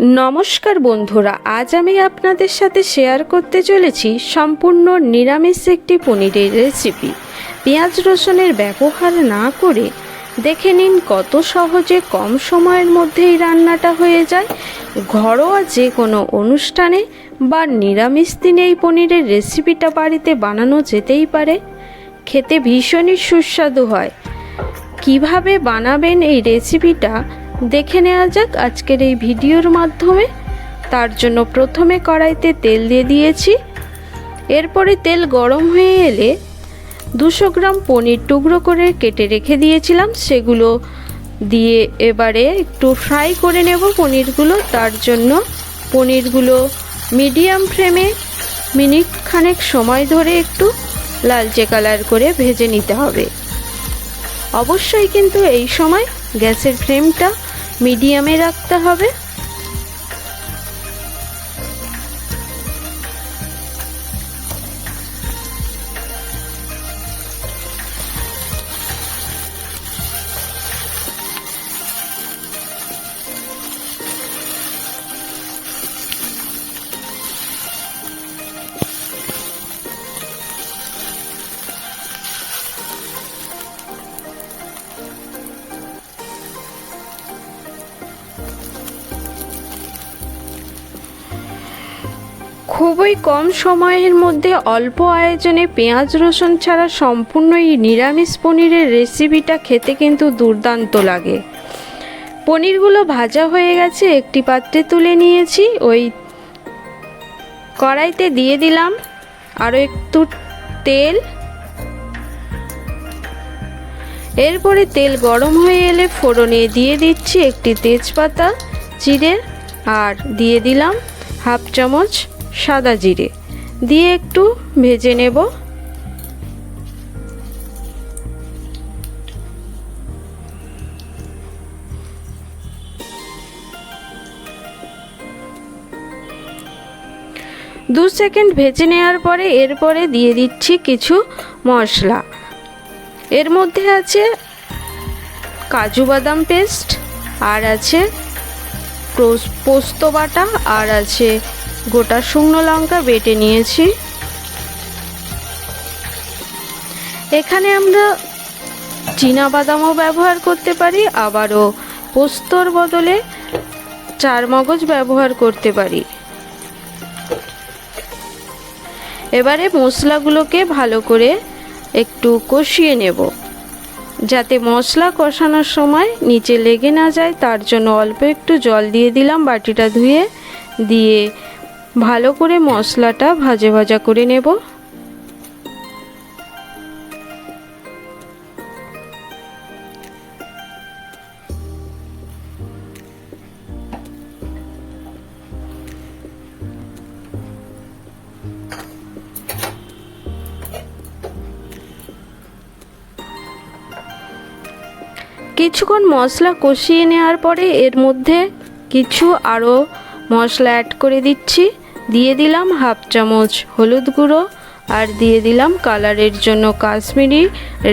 নমস্কার বন্ধুরা, আজ আমি আপনাদের সাথে শেয়ার করতে চলেছি সম্পূর্ণ নিরামিষ একটি পনিরের রেসিপি পেঁয়াজ রসুনের ব্যবহার না করে দেখে নিন কত সহজে কম সময়ের মধ্যেই রান্নাটা হয়ে যায়। ঘরোয়া যে কোনো অনুষ্ঠানে বা নিরামিষ দিনে এই পনিরের রেসিপিটা বাড়িতে বানানো যেতেই পারে। খেতে ভীষণই সুস্বাদু হয়। কীভাবে বানাবেন এই রেসিপিটা দেখে নেওয়া যাক আজকের এই ভিডিওর মাধ্যমে। তার জন্য প্রথমে কড়াইতে তেল দিয়ে দিয়েছি। এরপরে তেল গরম হয়ে এলে দুশো গ্রাম পনির টুকরো করে কেটে রেখে দিয়েছিলাম। সেগুলো দিয়ে এবারে একটু ফ্রাই করে নেব পনিরগুলো। তার জন্য পনিরগুলো মিডিয়াম ফ্লেমে মিনিট খানেক সময় ধরে একটু লালচে কালার করে ভেজে নিতে হবে। অবশ্যই কিন্তু এই সময় গ্যাসের ফ্লেমটা মিডিয়ামে রাখতে হবে। খুবই কম সময়ের মধ্যে অল্প আয়োজনে পেঁয়াজ রসুন ছাড়া সম্পূর্ণ এই নিরামিষ পনিরের রেসিপিটা খেতে কিন্তু দুর্দান্ত লাগে। পনিরগুলো ভাজা হয়ে গেছে, একটি পাত্রে তুলে নিয়েছি, ওই কড়াইতে দিয়ে দিলাম আরও একটু তেল। এরপরে তেল গরম হয়ে এলে ফোড়নে দিয়ে দিচ্ছি একটি তেজপাতা, জিরে, আর দিয়ে দিলাম হাফ চামচ সাদা জিরে। দিয়ে একটু ভেজে নেব। দু সেকেন্ড ভেজে নেওয়ার পরে এরপরে দিয়ে দিচ্ছি কিছু মশলা। এর মধ্যে আছে কাজু বাদাম পেস্ট, আর আছে পোস্ত বাটা, আর আছে গোটা শুকনো লঙ্কা বেটে নিয়েছি। এখানে আমরা চীনা বাদামও ব্যবহার করতে পারি, আবারও পোস্তর বদলে চার মগজ ব্যবহার করতে পারি। এবারে মশলাগুলোকে ভালো করে একটু কষিয়ে নেব, যাতে মশলা কষানোর সময় নিচে লেগে না যায়, তার জন্য অল্প একটু জল দিয়ে দিলাম, বাটিটা ধুয়ে দিয়ে ভালো করে মশলাটা ভাজা ভাজা করে নেব। কিছুক্ষণ মশলা কষিয়ে নেওয়ার পরে এর মধ্যে কিছু আরও মশলা অ্যাড করে দিচ্ছি। দিয়ে দিলাম হাফ চামচ হলুদ গুঁড়ো আর দিয়ে দিলাম কালারের জন্য কাশ্মীরি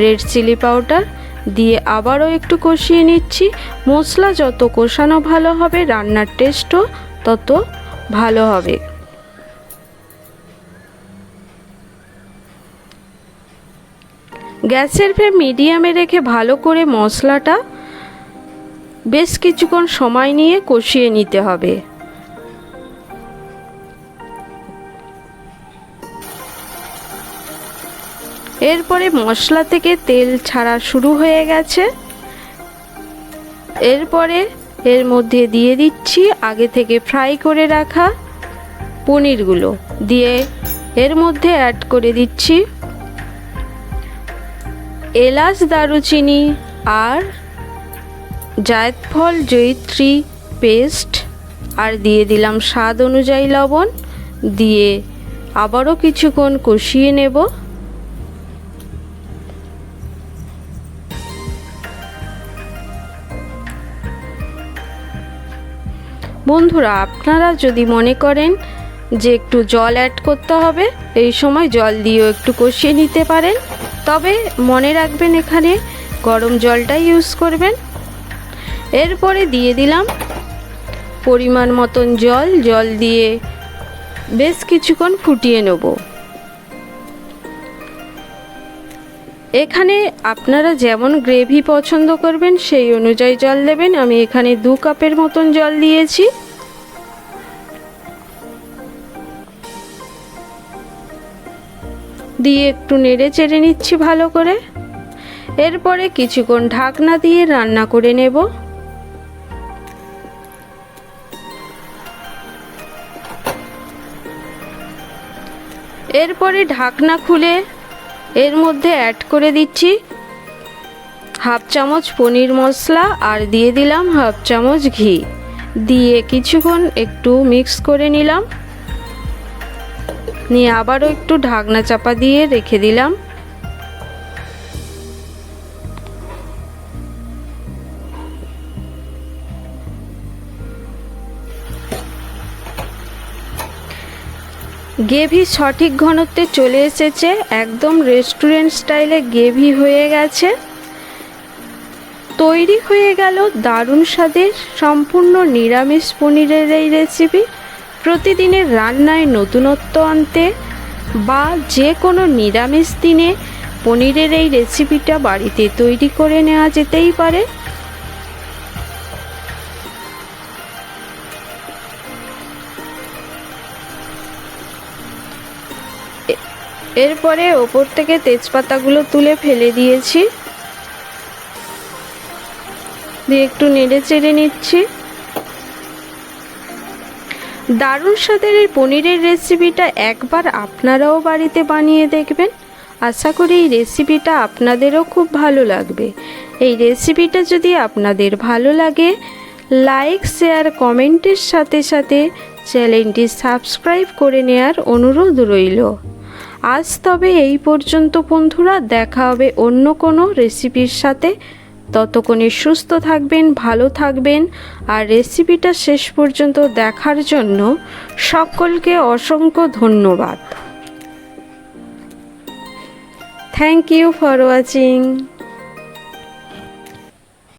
রেড চিলি পাউডার দিয়ে আবারও একটু কষিয়ে নিচ্ছি। মশলা যত কষানো ভালো হবে, রান্নার টেস্টও তত ভালো হবে। গ্যাসের ফ্লেম মিডিয়ামে রেখে ভালো করে মশলাটা বেশ কিছুক্ষণ সময় নিয়ে কষিয়ে নিতে হবে। এরপরে মশলা থেকে তেল ছাড়া শুরু হয়ে গেছে। এরপরে এর মধ্যে দিয়ে দিচ্ছি আগে থেকে ফ্রাই করে রাখা পনিরগুলো। দিয়ে এর মধ্যে অ্যাড করে দিচ্ছি এলাচ, দারুচিনি আর জায়ফল জয়িত্রী পেস্ট। আর দিয়ে দিলাম স্বাদ অনুযায়ী লবণ। দিয়ে আবারও কিছুক্ষণ কষিয়ে নেব। বন্ধুরা, আপনারা যদি মনে করেন যে একটু জল অ্যাড করতে হবে, এই সময় জল দিয়েও একটু কষিয়ে নিতে পারেন। তবে মনে রাখবেন এখানে গরম জলটাই ইউজ করবেন। এরপরে দিয়ে দিলাম পরিমাণ মতন জল। জল দিয়ে বেশ কিছুক্ষণ ফুটিয়ে নেব। এখানে আপনারা যেমন গ্রেভি পছন্দ করবেন, সেই অনুযায়ী জল দেবেন। আমি এখানে দু কাপের মতন জল দিয়েছি। দিয়ে একটু নেড়ে চেড়ে নিচ্ছি ভালো করে। এরপরে কিছুক্ষণ ঢাকনা দিয়ে রান্না করে নেব। এরপরে ঢাকনা খুলে এর মধ্যে অ্যাড করে দিচ্ছি হাফ চামচ পনির মশলা আর দিয়ে দিলাম হাফ চামচ ঘি। দিয়ে কিছুক্ষণ একটু মিক্স করে নিলাম। নিয়ে আবারও একটু ঢাকনা চাপা দিয়ে রেখে দিলাম। গেভি সঠিক ঘনত্বে চলে এসেছে, একদম রেস্টুরেন্ট স্টাইলে গেভি হয়ে গেছে। তৈরি হয়ে গেল দারুণ স্বাদের সম্পূর্ণ নিরামিষ পনিরের এই রেসিপি প্রতিদিনের রান্নায় নতুনত্ব আনতে বা যে কোনো নিরামিষ দিনে পনিরের এই রেসিপিটা বাড়িতে তৈরি করে নেওয়া যেতেই পারে। এরপরে ওপর থেকে তেজপাতাগুলো তুলে ফেলে দিয়েছি। দিয়ে একটু নেড়ে চেড়ে নিচ্ছি। দারুণ স্বাদের এই পনিরের রেসিপিটা একবার আপনারাও বাড়িতে বানিয়ে দেখবেন। আশা করি এই রেসিপিটা আপনাদেরও খুব ভালো লাগবে। এই রেসিপিটা যদি আপনাদের ভালো লাগে, লাইক, শেয়ার, কমেন্টের সাথে সাথে চ্যানেলটি সাবস্ক্রাইব করে নেয়ার অনুরোধ রইল। আজ তবে এই পর্যন্ত, বন্ধুরা, দেখা হবে অন্য কোনো রেসিপির সাথে। ততক্ষণে সুস্থ থাকবেন, ভালো থাকবেন, আর রেসিপিটা শেষ পর্যন্ত দেখার জন্য সকলকে অসংখ্য ধন্যবাদ। Thank you for watching